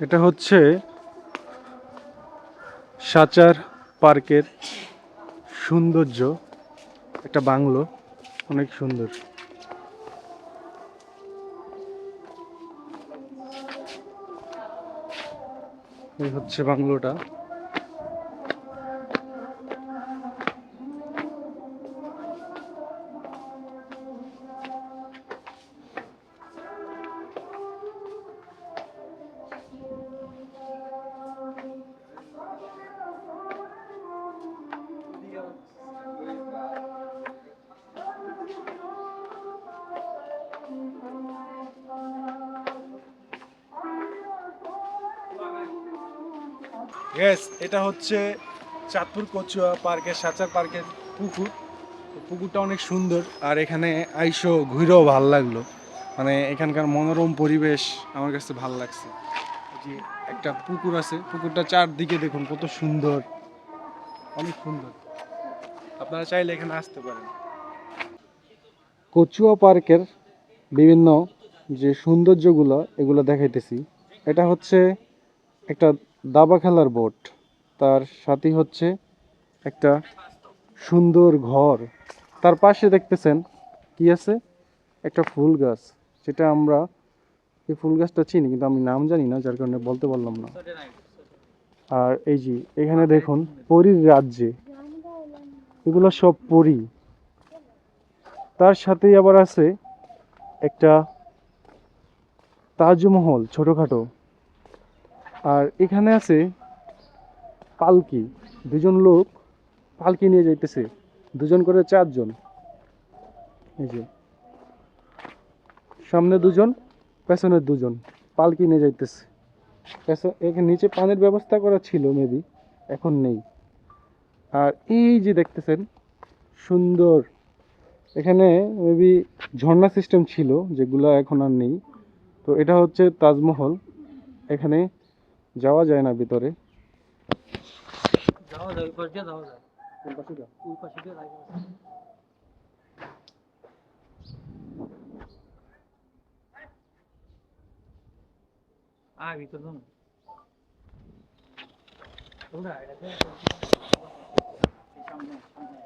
এটা হচ্ছে সাচার পার্কের সৌন্দর্য একটা বাংলো অনেক সুন্দর। এই হচ্ছে বাংলোটা। ইয়েস এটা হচ্ছে চাঁদপুর কচুয়া পার্কের সাচার পার্কের পুকুর। পুকুরটা অনেক সুন্দর। আর এখানে আইসো ঘুরেও ভালো লাগল। মানে এখানকার মনোরম পরিবেশ আমার কাছে ভালো লাগছে। যে একটা পুকুর আছে, পুকুরটা চারদিকে দেখুন কত সুন্দর। অনেক সুন্দর। আপনারা চাইলে এখানে আসতে পারেন। কচুয়া পার্কের বিভিন্ন যে সৌন্দর্যগুলো এগুলো দেখাইতেছি। এটা হচ্ছে একটা দাবা খেলার বোর্ড। তার সাথে হচ্ছে একটা সুন্দর ঘর। তার পাশে দেখতেছেন কি আছে? একটা ফুল গাছ। যেটা আমরা এই ফুল গাছটা চিনি, কিন্তু আমি নাম জানি না, যার কারণে বলতে পারলাম না। আর এই যে, এখানে দেখুন, পরীর রাজ্যে। এগুলো সব পরী। তার সাথেই আবার আছে একটা তাজমহল, ছোটখাটো। আর এখানে আছে পালকি। দুজন লোক পালকি নিয়ে যাইতেছে। দুজন করে চারজন। এই যে। সামনে দুজন, পেছনে দুজন পালকি নিয়ে যাইতেছে। এখানে নিচে পানির ব্যবস্থা করা ছিল মেবি এখন নেই। আর এই যে দেখতেছেন, সুন্দর। এখানে মেবি ঝর্ণা সিস্টেম ছিল, যেগুলো এখন আর নেই। তো এটা হচ্ছে তাজমহল। এখানে যাওয়া যায় না ভিতরে। যাওয়া যায় পাশ দিয়ে যাওয়া যায়। পাশে দিয়ে। আয় ভিতর যাও সামনে, সামনে।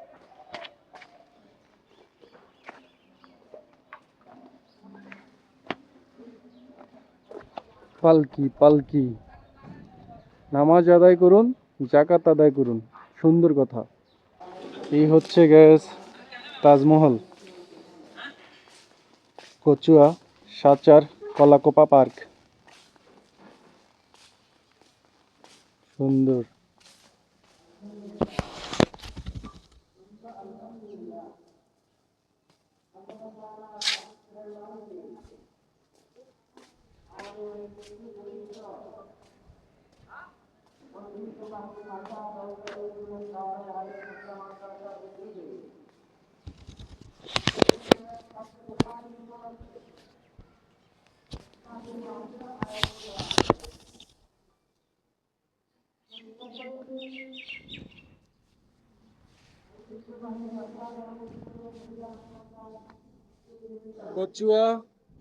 পালকি পালকি। নামাজ আদায় করুন জাকাত আদায় করুন। সুন্দর কথা। এই হচ্ছে গ্যাস, তাজমহল। কচুয়া, সাচার, কলাকোপা পার্ক। সুন্দর। কচুয়া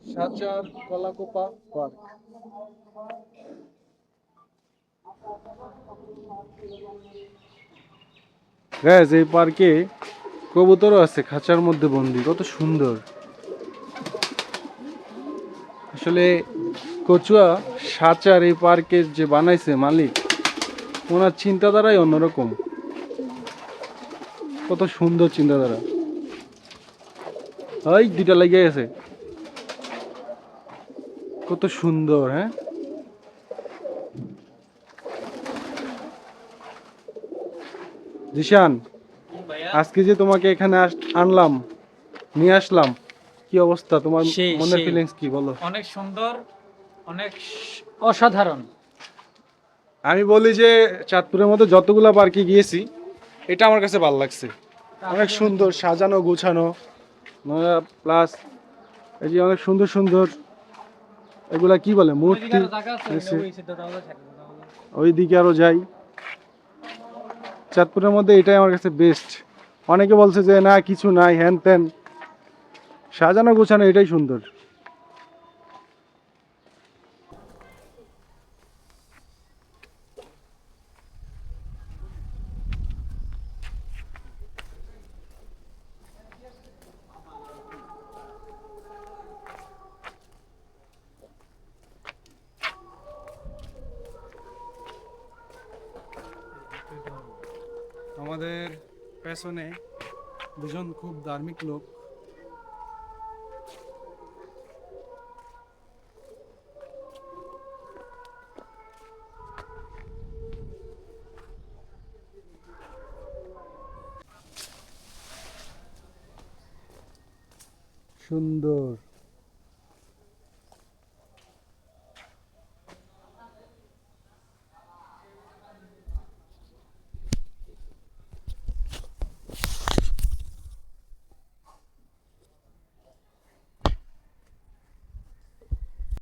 সাচার কলাকোপা পার্ক। গ্যাস এই পার্কে কবুতরও আছে, খাঁচার মধ্যে বন্দি, কত সুন্দর। আসলে কচুয়া সাচার এই পার্কের যে বানাইছে মালিক, ওনার চিন্তাধারাই অন্যরকম। কত সুন্দর চিন্তাধারা। ওই দুইটা লেগে গেছে। কত সুন্দর হ্যাঁ? জিশান আজকে যে তোমাকে এখানে আনলাম নিয়ে আসলাম কি অবস্থা? তোমার মনের ফিলিংস কি বলো? অনেক সুন্দর অনেক অসাধারণ। আমি বলি যে চাঁদপুরের মধ্যে যতগুলা পার্কে গিয়েছি এটা আমার কাছে ভালো লাগছে। অনেক সুন্দর সাজানো গোছানো প্লাস এই যে অনেক সুন্দর সুন্দর এগুলা কি বলে মূর্তি ওইদিকে আরও আছে, আছে। ওই সিদ্ধ যাওয়া যায়, সাইডে যাওয়া যায়। ওই দিকে আরও যাই চাঁদপুরের মধ্যে এটাই আমার কাছে বেস্ট অনেকে বলছে যে, না, কিছু নাই হ্যান ত্যান সাজানো গোছানো এটাই সুন্দর। আমাদের পেছনে দুজন খুব ধার্মিক লোক। সুন্দর।